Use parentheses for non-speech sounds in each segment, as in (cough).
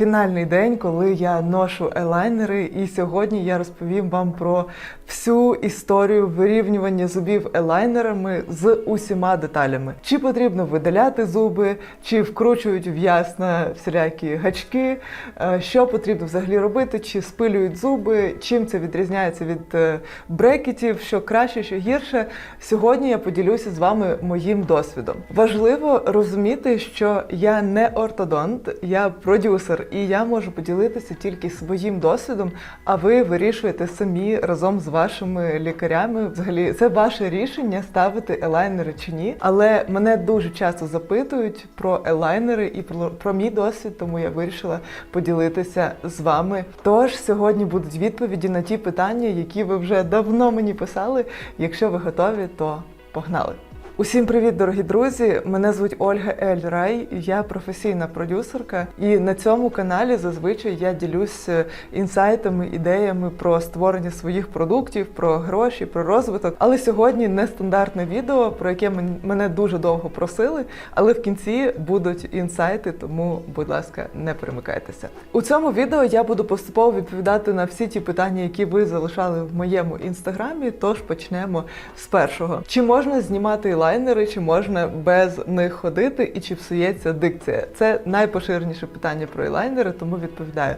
фінальний день, коли я ношу елайнери, і сьогодні я розповім вам про всю історію вирівнювання зубів елайнерами з усіма деталями. Чи потрібно видаляти зуби, чи вкручують в ясна всілякі гачки, е, що потрібно взагалі робити, чи спилюють зуби, чим це відрізняється від е, брекетів, що краще, що гірше. Сьогодні я поділюся з вами моїм досвідом. Важливо розуміти, що я не ортодонт, я продюсер, і я можу поділитися тільки своїм досвідом, а ви вирішуєте самі разом з вашими лікарями. Взагалі, це ваше рішення ставити елайнери чи ні. Але мене дуже часто запитують про елайнери і про, про мій досвід, тому я вирішила поділитися з вами. Тож сьогодні будуть відповіді на ті питання, які ви вже давно мені писали. Якщо ви готові, то погнали! Усім привіт, дорогі друзі! Мене звуть Ольга Ель Рай, я професійна продюсерка, і на цьому каналі зазвичай я ділюсь е, інсайтами, ідеями про створення своїх продуктів, про гроші, про розвиток. Але сьогодні нестандартне відео, про яке мен- мене дуже довго просили. Але в кінці будуть інсайти, тому, будь ласка, не перемикайтеся. У цьому відео я буду поступово відповідати на всі ті питання, які ви залишали в моєму інстаграмі. Тож почнемо з першого: чи можна знімати лайнери, чи можна без них ходити, і чи псується дикція? Це найпоширеніше питання про елайнери, тому відповідаю.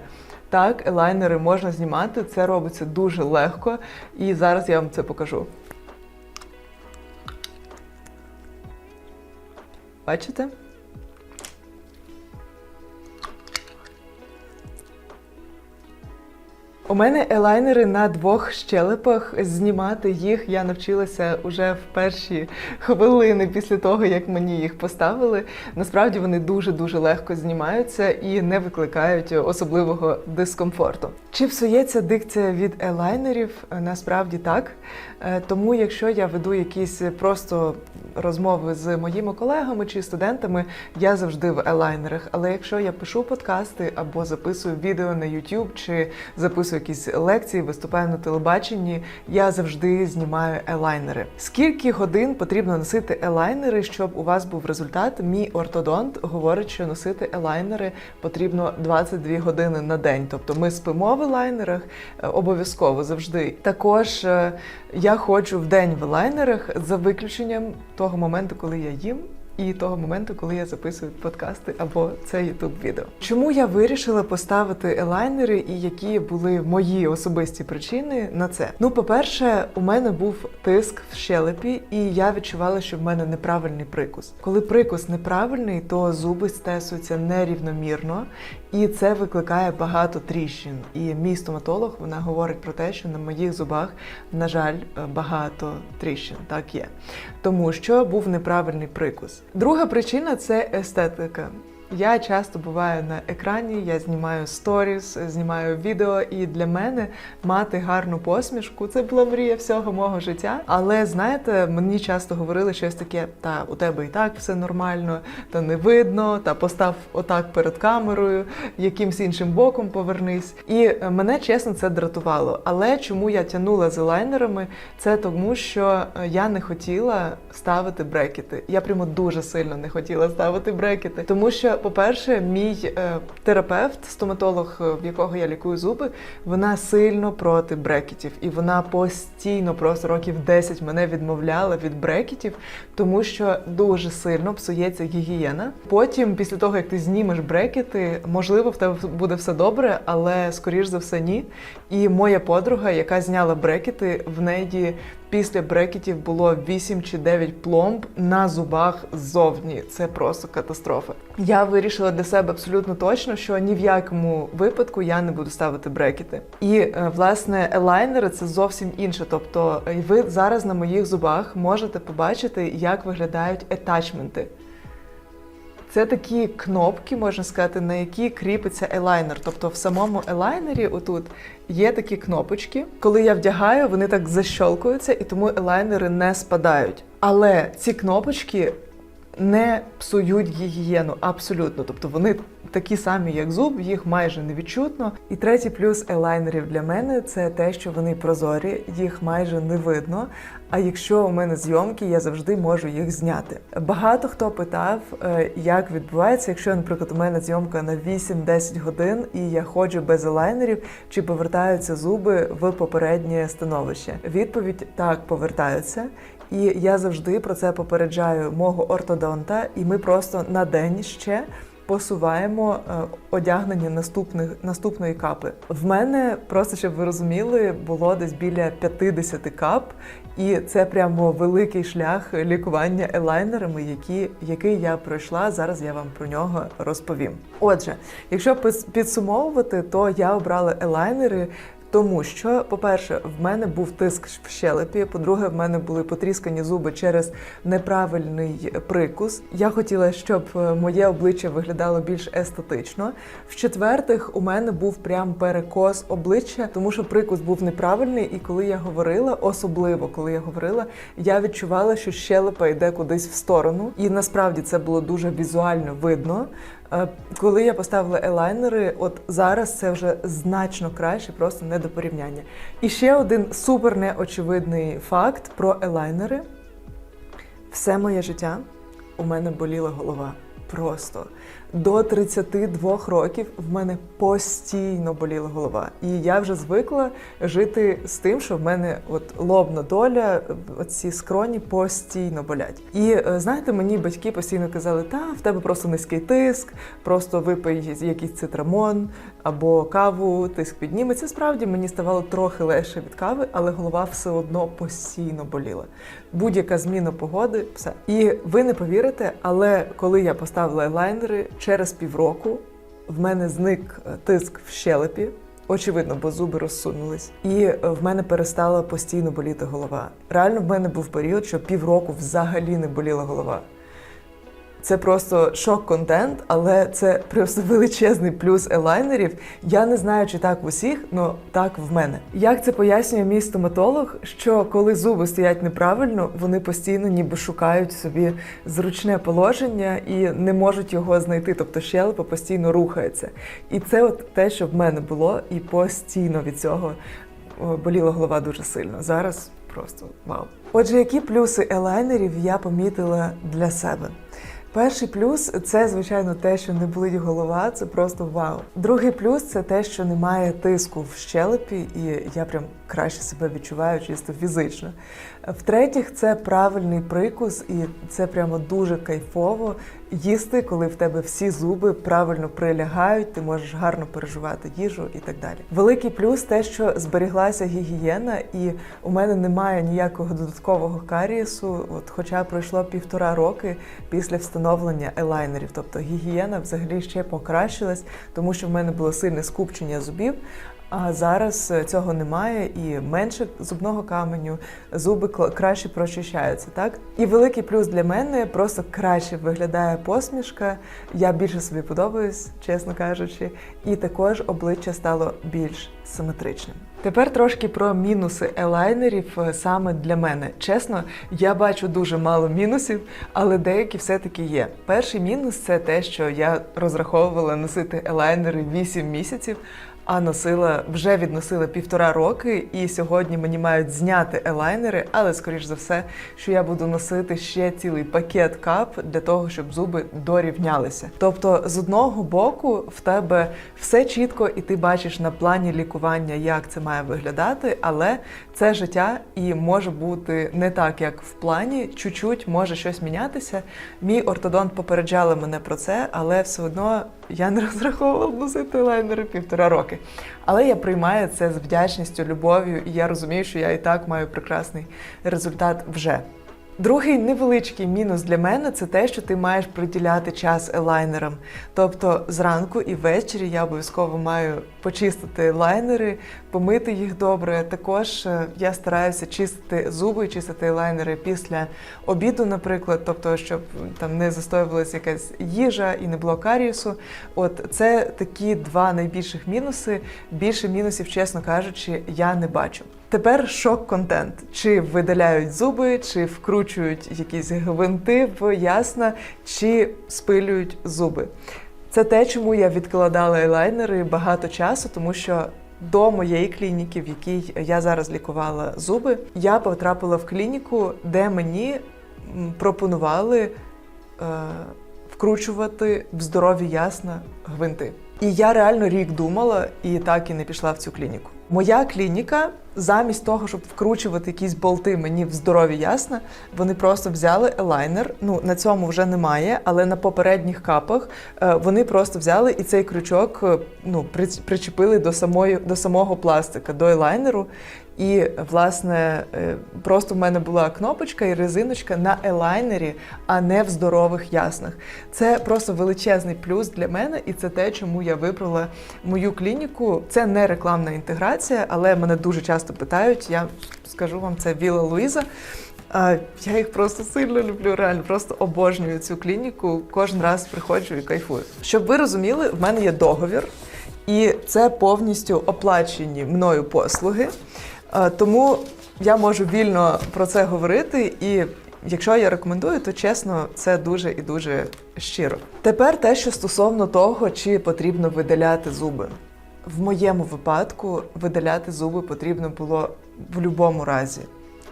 Так, елайнери можна знімати, це робиться дуже легко, і зараз я вам це покажу. Бачите? У мене елайнери на двох щелепах. Знімати їх я навчилася уже в перші хвилини після того, як мені їх поставили. Насправді вони дуже-дуже легко знімаються і не викликають особливого дискомфорту. Чи псується дикція від елайнерів? Насправді так. Е, Тому, якщо я веду якісь просто розмови з моїми колегами чи студентами, я завжди в елайнерах. Але якщо я пишу подкасти або записую відео на YouTube, чи записую якісь лекції, виступаю на телебаченні, я завжди знімаю елайнери. Скільки годин потрібно носити елайнери, щоб у вас був результат? Мій ортодонт говорить, що носити елайнери потрібно 22 години на день. Тобто ми спимо в елайнерах е, обов'язково завжди. Також е, ходжу в день в елайнерах за виключенням того моменту, коли я їм. І того моменту, коли я записую подкасти або це youtube відео. Чому я вирішила поставити елайнери і які були мої особисті причини на це? Ну, по-перше, у мене був тиск в щелепі, і я відчувала, що в мене неправильний прикус. Коли прикус неправильний, то зуби стесуються нерівномірно, і це викликає багато тріщин. І мій стоматолог вона говорить про те, що на моїх зубах, на жаль, багато тріщин. Так є. Тому що був неправильний прикус. Друга причина це естетика. Я часто буваю на екрані, я знімаю сторіс, знімаю відео, і для мене мати гарну посмішку це була мрія всього мого життя. Але знаєте, мені часто говорили щось таке: та у тебе і так все нормально, та не видно, та постав отак перед камерою, якимсь іншим боком повернись. І е, мене чесно це дратувало. Але чому я тягнула з елайнерами? Це тому, що е, я не хотіла ставити брекети. Я прямо дуже сильно не хотіла ставити брекети, тому що по-перше, мій е, терапевт, стоматолог, е, в якого я лікую зуби, вона сильно проти брекетів, і вона постійно, просто років 10 мене відмовляла від брекетів, тому що дуже сильно псується гігієна. Потім, після того як ти знімеш брекети, можливо, в тебе буде все добре, але скоріш за все ні. І моя подруга, яка зняла брекети, в неї після брекетів було 8 чи 9 пломб на зубах ззовні. Це просто катастрофа. Я вирішила для себе абсолютно точно, що ні в якому випадку я не буду ставити брекети. І е, власне елайнери це зовсім інше. Тобто, е, ви зараз на моїх зубах можете побачити, як виглядають етачменти. Це такі кнопки, можна сказати, на які кріпиться елайнер. Тобто в самому елайнері отут є такі кнопочки. Коли я вдягаю, вони так защолкуються, і тому елайнери не спадають. Але ці кнопочки не псують гігієну абсолютно. Тобто вони такі самі, як зуб, їх майже не відчутно. І третій плюс елайнерів для мене це те, що вони прозорі, їх майже не видно. А якщо у мене зйомки, я завжди можу їх зняти. Багато хто питав, е, як відбувається, якщо, наприклад, у мене зйомка на 8-10 годин і я ходжу без елайнерів, чи повертаються зуби в попереднє становище. Відповідь так повертаються. І я завжди про це попереджаю мого ортодонта, і ми просто на день ще посуваємо е, одягнення наступних наступної капи. В мене просто щоб ви розуміли, було десь біля 50 кап, і це прямо великий шлях лікування елайнерами, які, який я пройшла. Зараз я вам про нього розповім. Отже, якщо підсумовувати, то я обрала елайнери. Тому що, по-перше, в мене був тиск в щелепі. По-друге, в мене були потріскані зуби через неправильний прикус. Я хотіла, щоб е, моє обличчя виглядало більш естетично. В-четвертих, у мене був прям перекос обличчя, тому що прикус був неправильний. І коли я говорила, особливо коли я говорила, я відчувала, що щелепа йде кудись в сторону, і насправді це було дуже візуально видно. Е, Коли я поставила елайнери, от зараз це вже значно краще, просто не до порівняння. І ще один супер неочевидний факт про елайнери. Все моє життя у мене боліла голова. Просто до 32 років в мене постійно боліла голова. І я вже звикла жити з тим, що в мене от лобна доля, оці скроні постійно болять. І е, знаєте, мені батьки постійно казали, та в тебе просто низький тиск, просто випий якийсь цитрамон або каву, тиск підніметься. Справді мені ставало трохи легше від кави, але голова все одно постійно боліла. Будь-яка зміна погоди, все. І ви не повірите, але коли я поставила елайнери, через півроку в мене зник е, тиск в щелепі. Очевидно, бо зуби розсунулись, і е, в мене перестала постійно боліти голова. Реально, в мене був період, що півроку взагалі не боліла голова. Це просто шок-контент, але це просто (laughs) величезний плюс елайнерів. Я не знаю, чи так в усіх, але так в мене. Як це пояснює мій стоматолог, що коли зуби стоять неправильно, вони постійно ніби шукають собі зручне положення і не можуть його знайти. Тобто щелепа постійно рухається. І це от те, що в мене було, і постійно від цього боліла голова дуже сильно. Зараз просто вау. Отже, які плюси елайнерів я помітила для себе? Перший плюс це, звичайно, те, що не болить голова, це просто вау. Другий плюс це те, що немає тиску в щелепі, і я прям краще себе відчуваю чисто фізично. В-третіх, це правильний прикус, і це прямо дуже кайфово їсти, коли в тебе всі зуби правильно прилягають, ти можеш гарно переживати їжу і так далі. Великий плюс те, що зберіглася гігієна, і у мене немає ніякого додаткового карієсу, от хоча пройшло півтора роки після встановлення елайнерів. Тобто гігієна взагалі ще покращилась, тому що в мене було сильне скупчення зубів. А зараз е, цього немає і менше зубного каменю, зуби краще прочищаються, так? І великий плюс для мене просто краще виглядає посмішка. Я більше собі подобаюсь, чесно кажучи, і також обличчя стало більш симетричним. Тепер трошки про мінуси елайнерів е, саме для мене. Чесно, я бачу дуже мало мінусів, але деякі все-таки є. Перший мінус це те, що я розраховувала носити елайнери 8 місяців. А носила вже відносила півтора роки, і сьогодні мені мають зняти елайнери, але скоріш за все, що я буду носити ще цілий пакет кап для того, щоб зуби дорівнялися. Тобто, з одного боку, в тебе все чітко, і ти бачиш на плані лікування, як це має виглядати, але це життя і може бути не так, як в плані. Чуть-чуть може щось мінятися. Мій ортодонт попереджала мене про це, але все одно я не (laughs) розраховувала носити лайнери півтора роки. Але я приймаю це з вдячністю, любов'ю, і я розумію, що я і так маю прекрасний результат вже. Другий невеличкий мінус для мене це те, що ти маєш приділяти час елайнерам. Тобто зранку і ввечері я обов'язково маю почистити лайнери, помити їх добре. Також е, я стараюся чистити зуби, чистити лайнери після обіду, наприклад, тобто, щоб там не застоювалася якась їжа і не було каріусу. От це такі два найбільших мінуси. Більше мінусів, чесно кажучи, я не бачу. Тепер шок-контент. Чи видаляють зуби, чи вкручують якісь гвинти в ясна, чи спилюють зуби. Це те, чому я відкладала елайнери багато часу, тому що до моєї клініки, в якій я зараз лікувала зуби, я потрапила в клініку, де мені пропонували е, вкручувати в здорові ясна гвинти. І я реально рік думала і так і не пішла в цю клініку. Моя клініка, замість того, щоб вкручувати якісь болти мені в здорові ясна, вони просто взяли елайнер. Ну на цьому вже немає, але на попередніх капах е, вони просто взяли і цей крючок е, ну, при- причепили до самої до самого пластика, до елайнеру. І власне е, просто в мене була кнопочка і резиночка на елайнері, а не в здорових яснах. Це просто величезний плюс для мене, і це те, чому я вибрала мою клініку. Це не рекламна інтеграція, але мене дуже часто питають. Я скажу вам, це Віла Луїза. Я їх просто сильно люблю, реально просто обожнюю цю клініку. Кожен раз приходжу і кайфую. Щоб ви розуміли, в мене є договір, і це повністю оплачені мною послуги. А, Тому я можу вільно про це говорити, і якщо я рекомендую, то чесно, це дуже і дуже щиро. Тепер те, що стосовно того, чи потрібно видаляти зуби. В моєму випадку видаляти зуби потрібно було в будь-якому разі.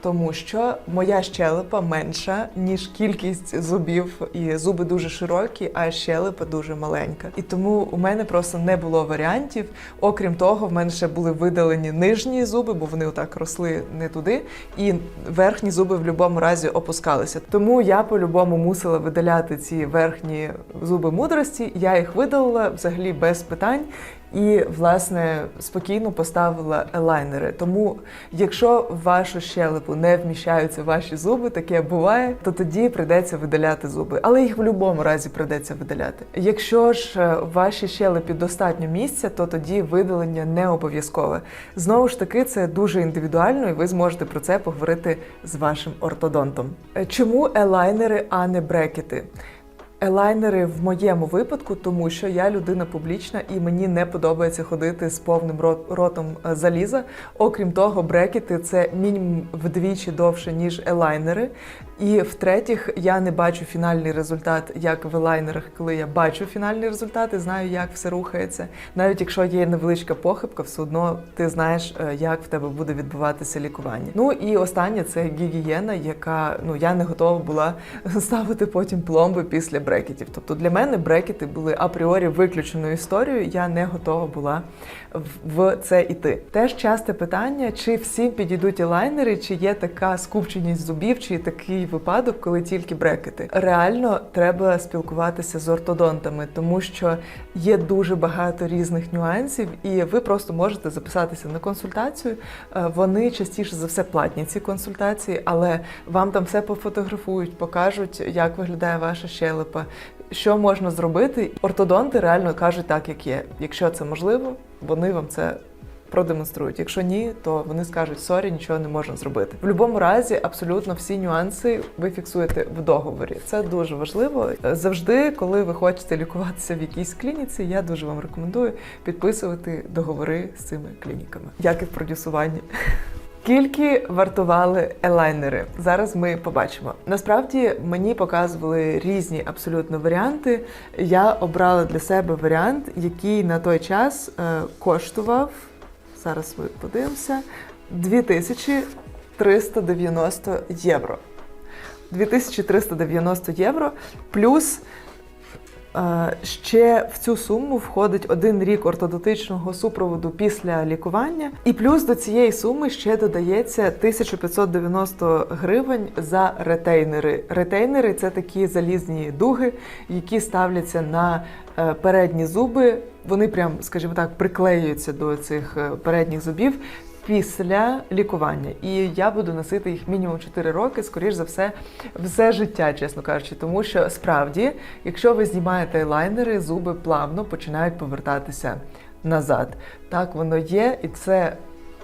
Тому що моя щелепа менша, ніж кількість зубів, і зуби дуже широкі, а щелепа дуже маленька. І тому у мене просто не було варіантів. Окрім того, в мене ще були видалені нижні зуби, бо вони отак росли не туди, і верхні зуби в будь-якому разі опускалися. Тому я по-любому мусила видаляти ці верхні зуби мудрості. Я їх видалила взагалі без питань. І, власне, спокійно поставила елайнери. Тому, якщо в вашу щелепу не вміщаються ваші зуби, таке буває, то тоді прийдеться видаляти зуби. Але їх в будь-якому разі прийдеться видаляти. Якщо ж е, в вашій щелепі достатньо місця, то тоді видалення не обов'язкове. Знову ж таки, це дуже індивідуально, і ви зможете про це поговорити з вашим ортодонтом. Е, Чому елайнери, а не брекети? Елайнери в моєму випадку, тому що я людина публічна і мені не подобається ходити з повним ротом е, заліза. Окрім того, брекети це мінімум вдвічі довше, ніж елайнери. І в-третіх, я не бачу фінальний результат, як в елайнерах, коли я бачу фінальний результат і знаю, як все рухається. Навіть якщо є невеличка похибка, все одно ти знаєш, е, як в тебе буде відбуватися лікування. Ну і останнє це гігієна, яка ну я не готова була (laughs) ставити потім пломби після брекетів. Тобто для мене брекети були апріорі виключеною історією. Я не готова була в- це іти. Теж часте питання, чи всім підійдуть елайнери, чи є така скупченість зубів, чи такий випадок, коли тільки брекети. Реально треба спілкуватися з ортодонтами, тому що є дуже багато різних нюансів, і ви просто можете записатися на консультацію. Е, Вони частіше за все платні ці консультації, але вам там все пофотографують, покажуть, як виглядає ваша щелепа, що можна зробити. Ортодонти реально кажуть так, як є. Якщо це можливо, вони вам це. Продемонструють. Якщо ні, то вони скажуть сорі, нічого не можна зробити. В будь-якому разі абсолютно всі нюанси ви фіксуєте в договорі. Це дуже важливо. Завжди, коли ви хочете лікуватися в якійсь клініці, я дуже вам рекомендую підписувати договори з цими клініками, як і в продюсуванні. Скільки вартували елайнери? Зараз ми побачимо. Насправді мені показували різні абсолютно варіанти. Я обрала для себе варіант, який на той час е, коштував. Зараз ми подивимося. 2390 євро. 2390 євро плюс Ще в цю суму входить один рік ортодонтичного супроводу після лікування, і плюс до цієї суми ще додається 1590 гривень за ретейнери. Ретейнери це такі залізні дуги, які ставляться на е, передні зуби. Вони прям, скажімо так, приклеюються до цих е, передніх зубів. Після лікування, і я буду носити їх мінімум 4 роки, скоріш за все, все життя, чесно кажучи, тому що справді, якщо ви знімаєте лайнери, зуби плавно починають повертатися назад. Так воно є, і це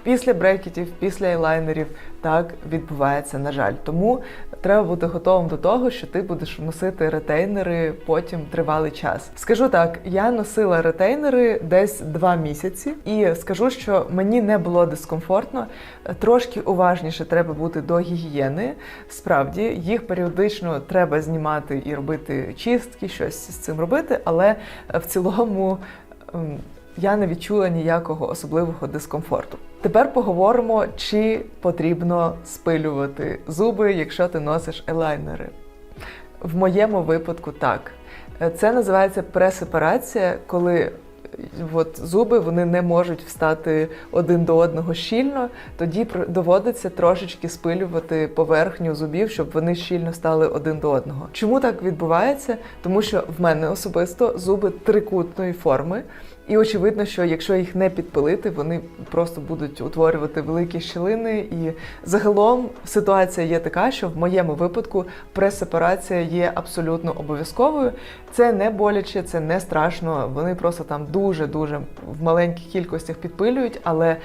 Після брекетів, після айлайнерів так відбувається, на жаль. Тому треба бути готовим до того, що ти будеш носити ретейнери потім тривалий час. Скажу так, я носила ретейнери десь два місяці, і скажу, що мені не було дискомфортно. Трошки уважніше треба бути до гігієни. Справді, їх періодично треба знімати і робити чистки, щось з цим робити, але в цілому. Я не відчула ніякого особливого дискомфорту. Тепер поговоримо, чи потрібно спилювати зуби, якщо ти носиш елайнери. В моєму випадку так. Це називається пресепарація, коли е, от зуби вони не можуть встати один до одного щільно, тоді доводиться трошечки спилювати поверхню зубів, щоб вони щільно стали один до одного. Чому так відбувається? Тому що в мене особисто зуби трикутної форми. І очевидно, що якщо їх не підпилити, вони просто будуть утворювати великі щілини. І загалом ситуація є така, що в моєму випадку пресепарація є абсолютно обов'язковою. Це не боляче, це не страшно. Вони просто там дуже дуже в маленьких кількостях підпилюють, але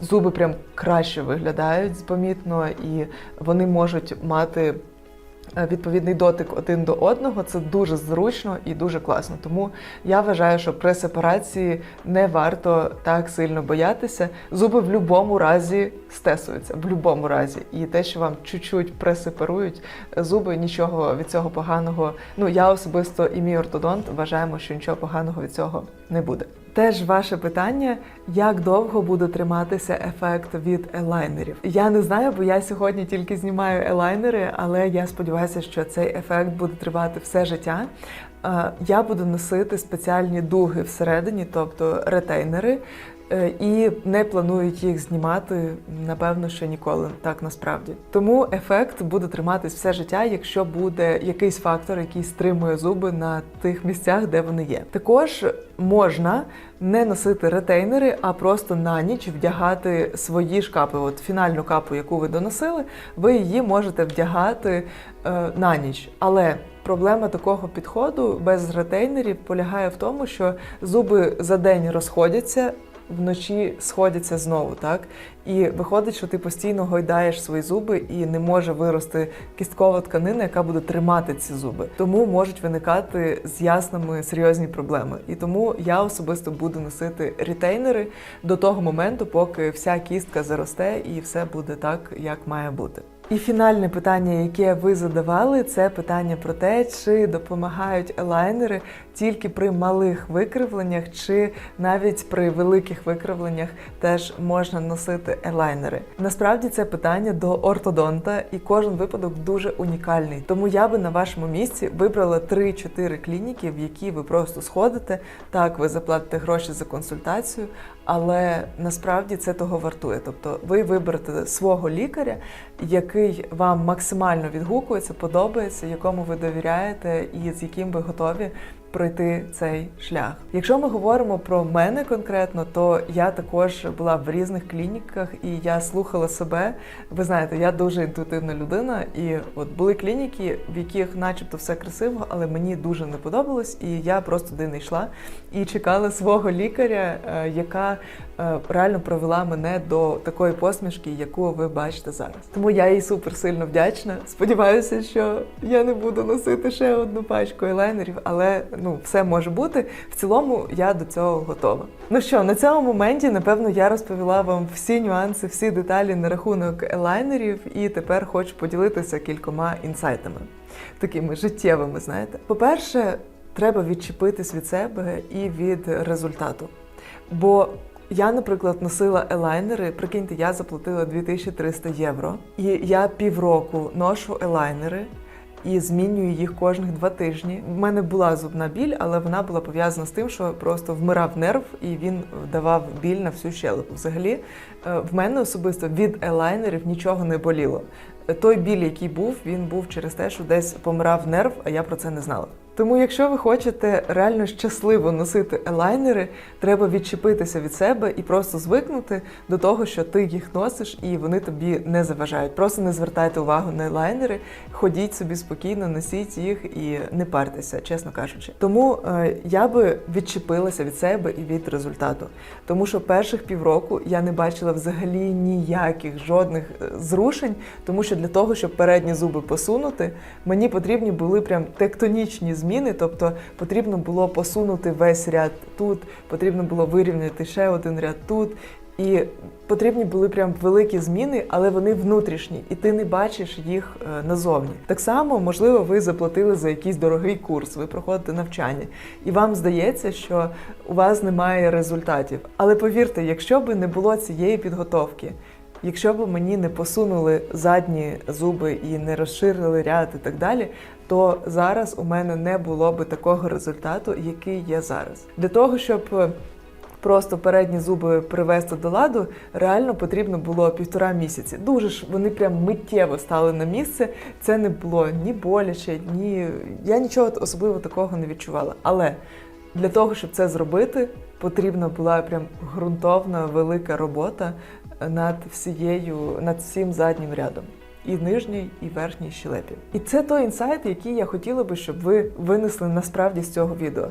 зуби прям краще виглядають помітно, і вони можуть мати відповідний дотик один до одного. Це дуже зручно і дуже класно. Тому я вважаю, що при сепарації не варто так сильно боятися. Зуби в будь-якому разі стесуються, в будь-якому разі. І те, що вам чуть-чуть пресепарують зуби, нічого від цього поганого. Ну я особисто і мій ортодонт вважаємо, що нічого поганого від цього не буде. Теж ваше питання, як довго буде триматися ефект від елайнерів? Я не знаю, бо я сьогодні тільки знімаю елайнери, але я сподіваюся, що цей ефект буде тривати все життя. Е, Я буду носити спеціальні дуги всередині, тобто ретейнери, і не планують їх знімати, напевно, що ніколи так насправді. Тому ефект буде триматись все життя, якщо буде якийсь фактор, який стримує зуби на тих місцях, де вони є. Також можна не носити ретейнери, а просто на ніч вдягати свої ж капи. От фінальну капу, яку ви доносили, ви її можете вдягати е, на ніч. Але проблема такого підходу без ретейнерів полягає в тому, що зуби за день розходяться. Вночі сходяться знову, так і виходить, що ти постійно гойдаєш свої зуби і не може вирости кісткова тканина, яка буде тримати ці зуби. Тому можуть виникати з ясними серйозні проблеми. І тому я особисто буду носити ретейнери до того моменту, поки вся кістка заросте і все буде так, як має бути. І фінальне питання, яке ви задавали, це питання про те, чи допомагають елайнери тільки при малих викривленнях, чи навіть при великих викривленнях теж можна носити елайнери. Насправді це питання до ортодонта, і кожен випадок дуже унікальний. Тому я би на вашому місці вибрала 3-4 клініки, в які ви просто сходите. Так, ви заплатите гроші за консультацію, але насправді це того вартує. Тобто ви виберете свого лікаря, який вам максимально відгукується, подобається, якому ви довіряєте і з яким ви готові пройти цей шлях. Якщо ми говоримо про мене конкретно, то я також була в різних клініках і я слухала себе. Ви знаєте, я дуже інтуїтивна людина, і от були клініки, в яких, начебто, все красиво, але мені дуже не подобалось, і я просто туди не йшла і чекала свого лікаря, е, яка реально провела мене до такої посмішки, яку ви бачите зараз. Тому я їй супер сильно вдячна. Сподіваюся, що я не буду носити ще одну пачку елайнерів, але ну все може бути. В цілому я до цього готова. Ну що, на цьому моменті, напевно, я розповіла вам всі нюанси, всі деталі на рахунок елайнерів, і тепер хочу поділитися кількома інсайтами, такими життєвими, знаєте. По-перше, треба відчепитись від себе і від результату. Бо я, наприклад, носила елайнери. Прикиньте, я заплатила 2300 євро, і я півроку ношу елайнери. І змінюю їх кожних два тижні. В мене була зубна біль, але вона була пов'язана з тим, що просто вмирав нерв і він давав біль на всю щелепу. Взагалі, е, в мене особисто від елайнерів нічого не боліло. Той біль, який був, він був через те, що десь помирав нерв, а я про це не знала. Тому, якщо ви хочете реально щасливо носити елайнери, треба відчепитися від себе і просто звикнути до того, що ти їх носиш і вони тобі не заважають. Просто не звертайте увагу на елайнери, ходіть собі спокійно, носіть їх і не партеся, чесно кажучи. Тому е, я би відчепилася від себе і від результату. Тому що перших півроку я не бачила взагалі ніяких жодних е, зрушень, тому що для того, щоб передні зуби посунути, мені потрібні були прям тектонічні зміни, тобто потрібно було посунути весь ряд тут, потрібно було вирівняти ще один ряд тут. І потрібні були прям великі зміни, але вони внутрішні, і ти не бачиш їх е, назовні. Так само, можливо, ви заплатили за якийсь дорогий курс, ви проходите навчання, і вам здається, що у вас немає результатів. Але повірте, якщо б не було цієї підготовки, якщо б мені не посунули задні зуби і не розширили ряд і так далі, то зараз у мене не було би такого результату, який є зараз. Для того, щоб е, просто передні зуби привести до ладу, реально потрібно було півтора місяці. Дуже ж вони прям миттєво стали на місце. Це не було ні боляче, ні я нічого особливо такого не відчувала. Але для того, щоб це зробити, потрібна була прям ґрунтовна велика робота над всією, над всім заднім рядом. І нижній, і верхній щелепі. І це той інсайт, який я хотіла би, щоб ви винесли насправді з цього відео.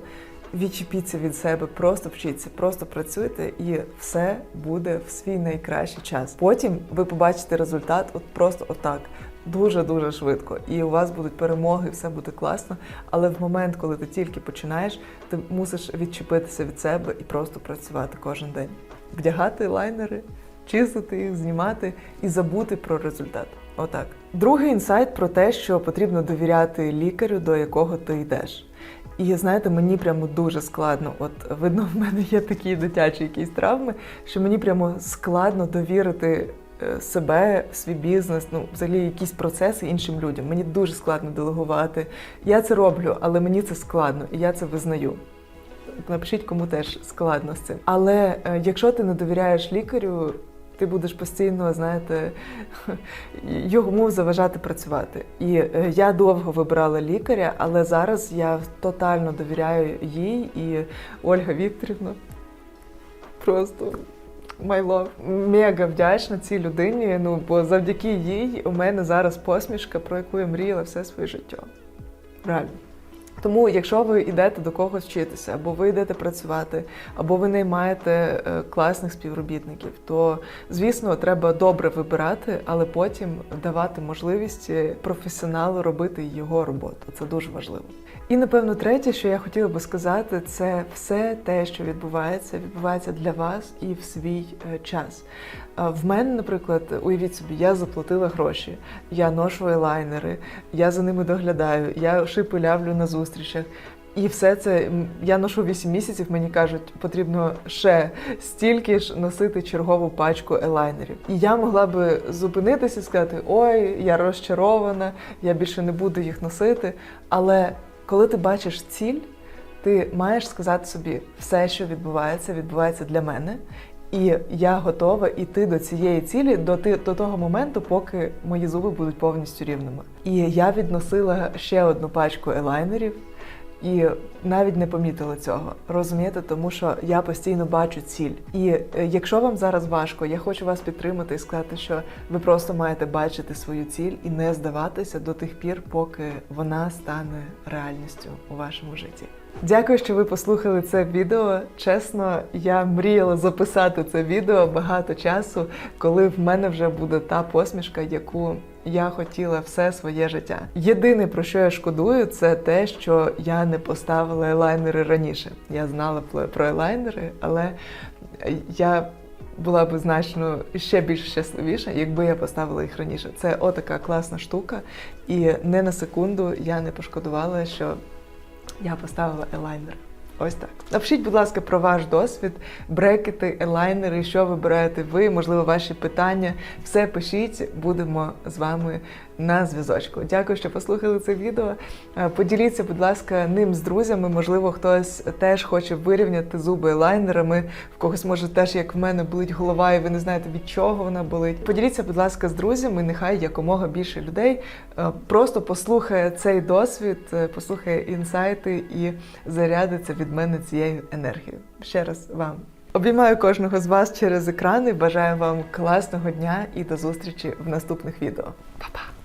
Відчепіться від себе, просто вчіться, просто працюйте, і все буде в свій найкращий час. Потім ви побачите результат, от просто отак. Дуже дуже швидко, і у вас будуть перемоги, все буде класно. Але в момент, коли ти тільки починаєш, ти мусиш відчепитися від себе і просто працювати кожен день, вдягати лайнери, чистити їх, знімати і забути про результат. Отак. Другий інсайт про те, що потрібно довіряти лікарю, до якого ти йдеш. І знаєте, мені прямо дуже складно. От видно, в мене є такі дитячі якісь травми, що мені прямо складно довірити е, себе, свій бізнес, ну взагалі якісь процеси іншим людям. Мені дуже складно делегувати. Я це роблю, але мені це складно, і я це визнаю. Напишіть, кому теж складно з цим. Але е, якщо ти не довіряєш лікарю, ти будеш постійно, знаєте, (laughs) йому заважати працювати. І е, я довго вибирала лікаря, але зараз я тотально довіряю їй і Ольга Вікторівна. Просто love. Мега вдячна цій людині. Ну, бо завдяки їй у мене зараз посмішка, про яку я мріяла все своє життя. Реально. Тому, якщо ви йдете до когось вчитися, або ви йдете працювати, або ви наймаєте е, класних співробітників, то звісно треба добре вибирати, але потім давати можливість е, професіоналу робити його роботу. Це дуже важливо. І напевно, третє, що я хотіла би сказати, це все те, що відбувається, відбувається для вас і в свій е, час. В мене, наприклад, уявіть собі, я заплатила гроші, я ношу елайнери, я за ними доглядаю, я шипилявлю на зустрічах. І все це я ношу 8 місяців. Мені кажуть, потрібно ще стільки ж носити чергову пачку елайнерів. І я могла би зупинитися і сказати: Ой, я розчарована, я більше не буду їх носити. Але коли ти бачиш ціль, ти маєш сказати собі, все, що відбувається, відбувається для мене. І я готова йти до цієї цілі до до того моменту, поки мої зуби будуть повністю рівними. І я відносила ще одну пачку елайнерів і навіть не помітила цього. Розумієте, тому що я постійно бачу ціль. І е, якщо вам зараз важко, я хочу вас підтримати і сказати, що ви просто маєте бачити свою ціль і не здаватися до тих пір, поки вона стане реальністю у вашому житті. Дякую, що ви послухали це відео. Чесно, я мріяла записати це відео багато часу, коли в мене вже буде та посмішка, яку я хотіла все своє життя. Єдине про що я шкодую, це те, що я не поставила елайнери раніше. Я знала про елайнери, але я була б значно ще більш щасливіша, якби я поставила їх раніше. Це отака класна штука, і не на секунду я не пошкодувала, що я поставила елайнер. Ось так. Напишіть, будь ласка, про ваш досвід, брекети, елайнери, що вибираєте ви, можливо, ваші питання. Все пишіть, будемо з вами на зв'язочку. Дякую, що послухали це відео. Е, Поділіться, будь ласка, ним з друзями. Можливо, хтось теж хоче вирівняти зуби елайнерами. В когось може теж, як в мене, болить голова, і ви не знаєте від чого вона болить. Поділіться, будь ласка, з друзями. Нехай якомога більше людей е, просто послухає цей досвід, е, послухає інсайти і зарядиться від мене цією енергією. Ще раз вам. Обіймаю кожного з вас через екрани. Бажаю вам класного дня і до зустрічі в наступних відео. Па!